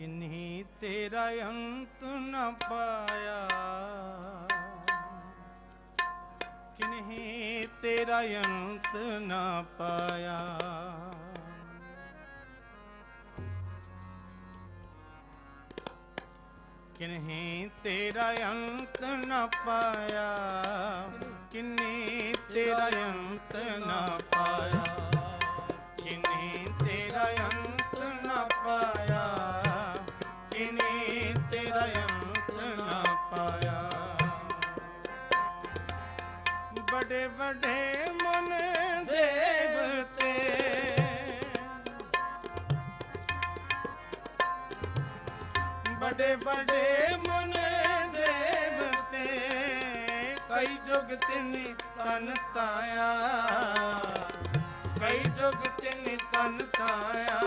ਕਿਨਹੀ ਤੇਰਾ ਅੰਤ ਨ ਪਾਇਆ। ਕਿਨਹੀ ਤੇਰਾ ਅੰਤ ਨ ਪਾਇਆ। ਕਿਨਹੀ ਤੇਰਾ ਅੰਤ ਨ ਪਾਇਆ। ਕਿਨਹੀ ਤੇਰਾ ਅੰਤ ਨ ਪਾਇਆ। ਕਿਨਹੀ ਤੇਰਾ ਅੰਤ ਕਿन्हीं ਅੰਤ ਨ ਪਾਇਆ। ਬੜੇ ਬੜੇ ਮਨ ਦੇਵਤੇ ਬੜੇ ਬੜੇ ਮਨ ਦੇਵਤੇ ਕਈ ਜੁਗ ਤਿਨ ਤਨ ਤਾਇਆ। ਕਈ ਜੁਗ ਤਿਨ ਤਨ ਤਾਇਆ।